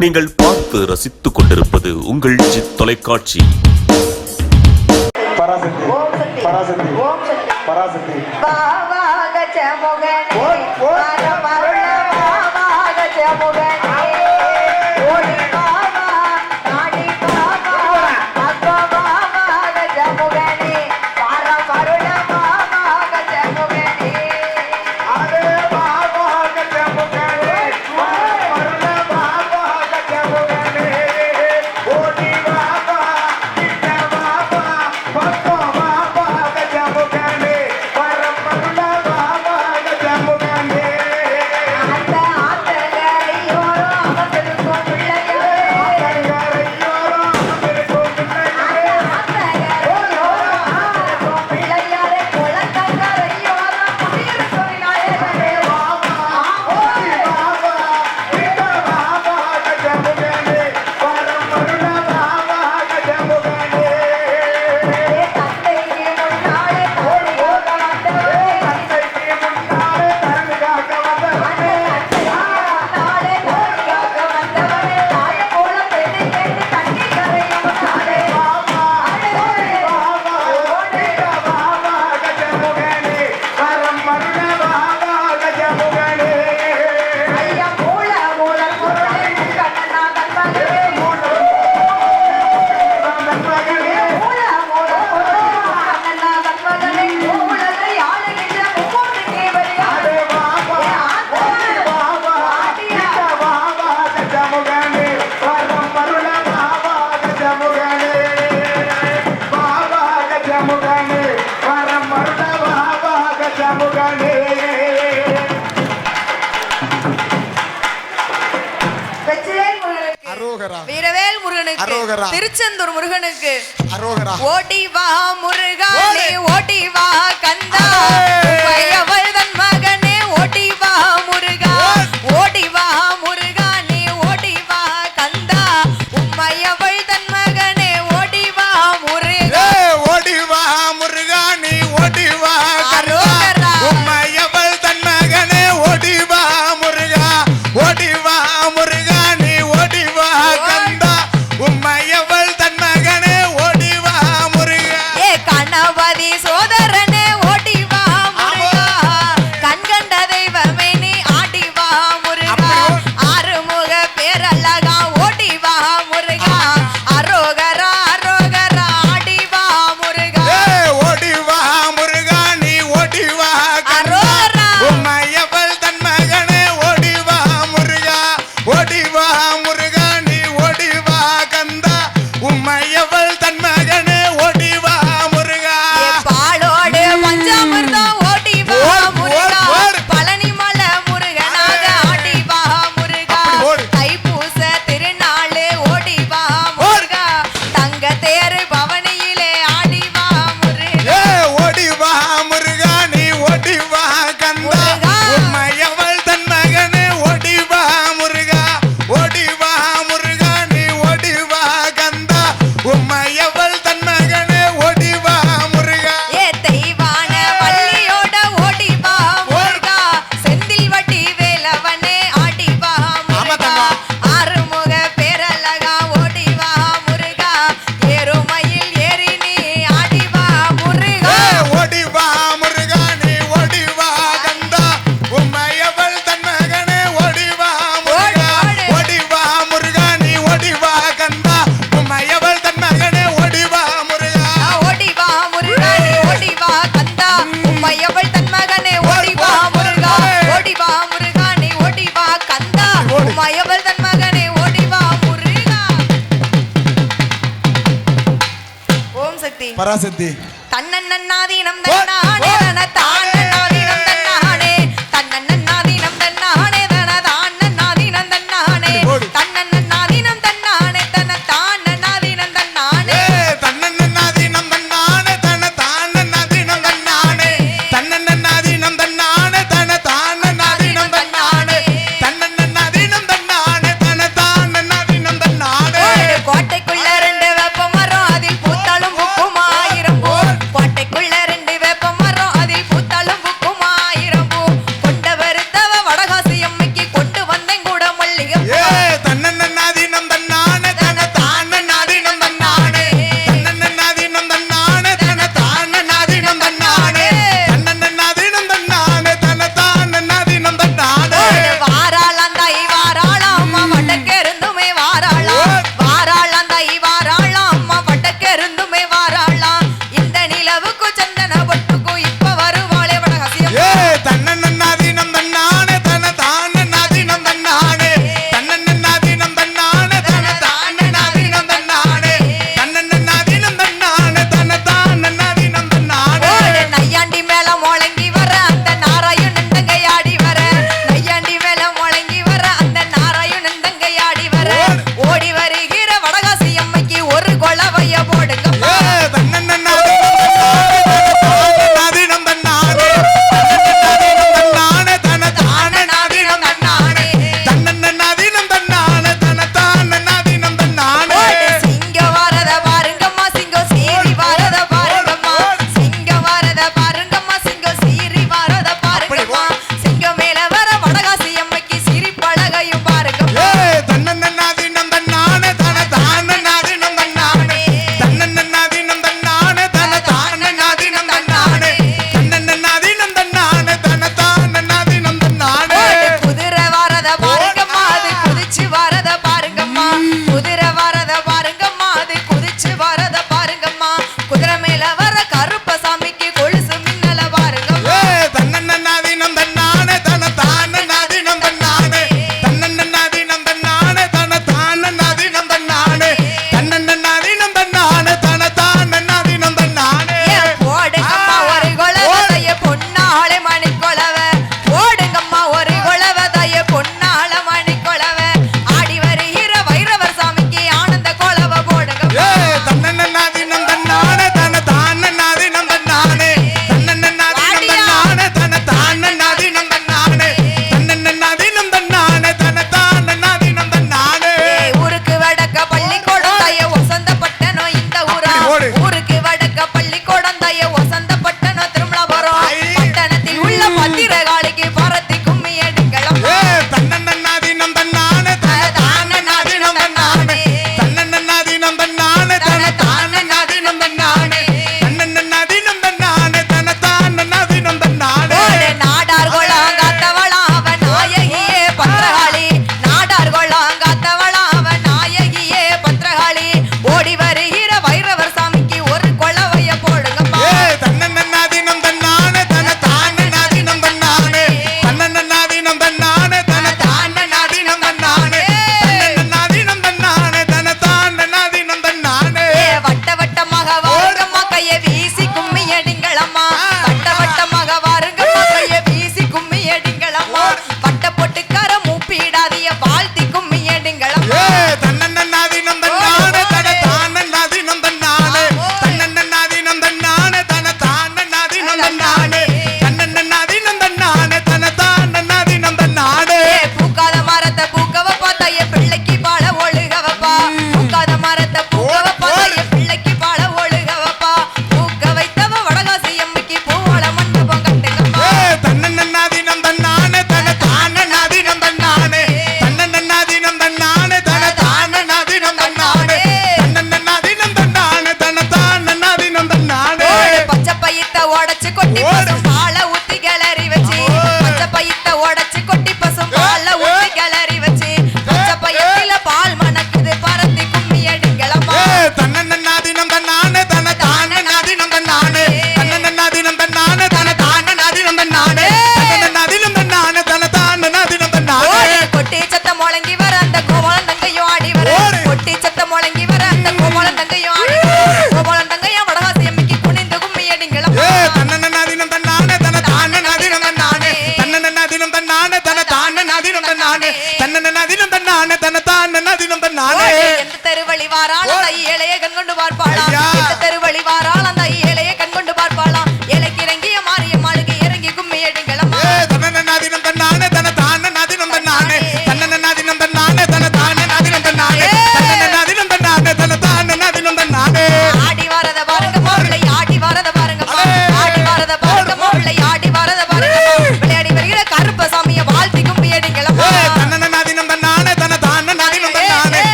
நீங்கள் பார்த்து ரசித்துக் கொண்டிருப்பது உங்கள் ஜி தொலைக்காட்சி. பராசக்தி பராசக்தி பராசக்தி அரோகரா. திருச்செந்தூர் முருகனுக்கு. அரோகரா. ஓடி வா முருகா ஓடி. வா கந்தா. தன்னன்னாதீனம் தன்னாடே தானே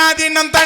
ನಾದಿನಂತ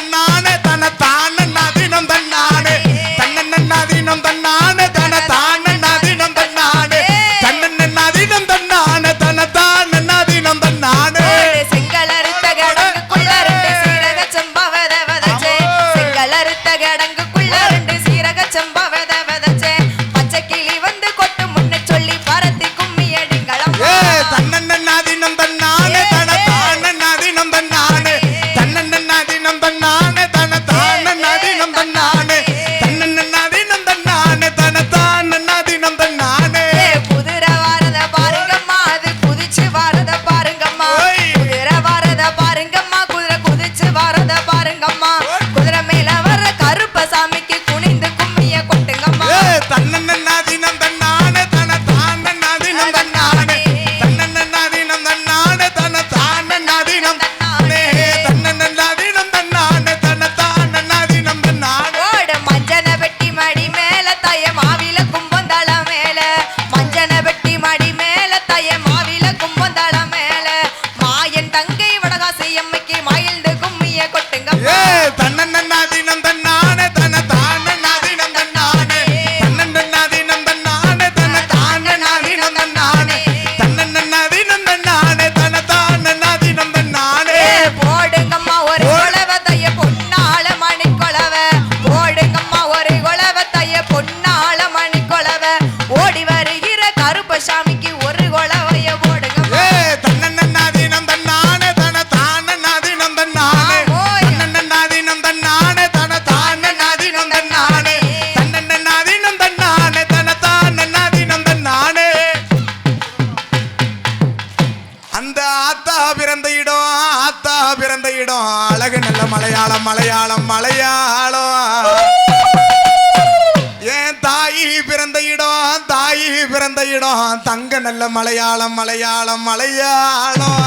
பிறந்த இடம் தாயி பிறந்த இடம் தங்க நல்ல மலையாளம் மலையாளம் மலையாளம்.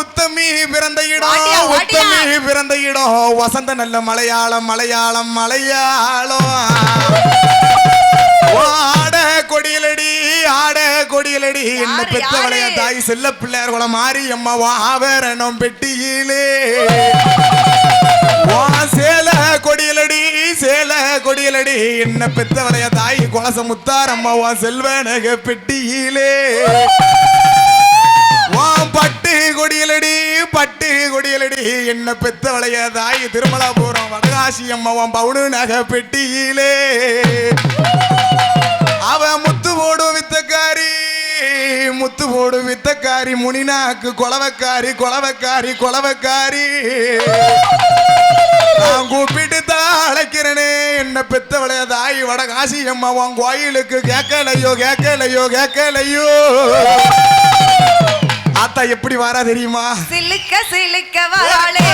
உத்தமி பிறந்த இடம் உத்தமி பிறந்த இடம் வசந்த நல்ல மலையாளம் மலையாளம் மலையாளம். ஆட கொடியலடி ஆட கொடியலடி என்ன பெத்த விளையா தாய் செல்ல பிள்ளையார் குளம் மாறி அம்மா வாவரணம் பெட்டியிலே. கொடியலடி சேல கொடியலடி. என்ன பெத்தவளைய தாய் கொலச முத்தாரம்மாவா செல்வனக பெட்டியிலே. பட்டு கொடியலடி பட்டு கொடியலடி. என்ன பெத்தவளைய தாய் திருமலாபுரம் வடகாசி அம்மாவான் பவுடு நக பெட்டியிலே. அவ முத்து போடும் வித்தக்காரி. முத்து போடு வித்தக்காரி முனிநாக்கு கொலவக்காரி கொலவக்காரி கொலவக்காரி. நான் கூப்பிட்டு தான் அழைக்கிறேனே என்ன பெத்தவளைய தாய் வட காசி அம்மா உன் கோயிலுக்கு கேட்கலையோ கேட்கலையோ கேட்கலையோ. ஆத்தா எப்படி வாரா தெரியுமா? சிலுக்க சிலுக்க வாழே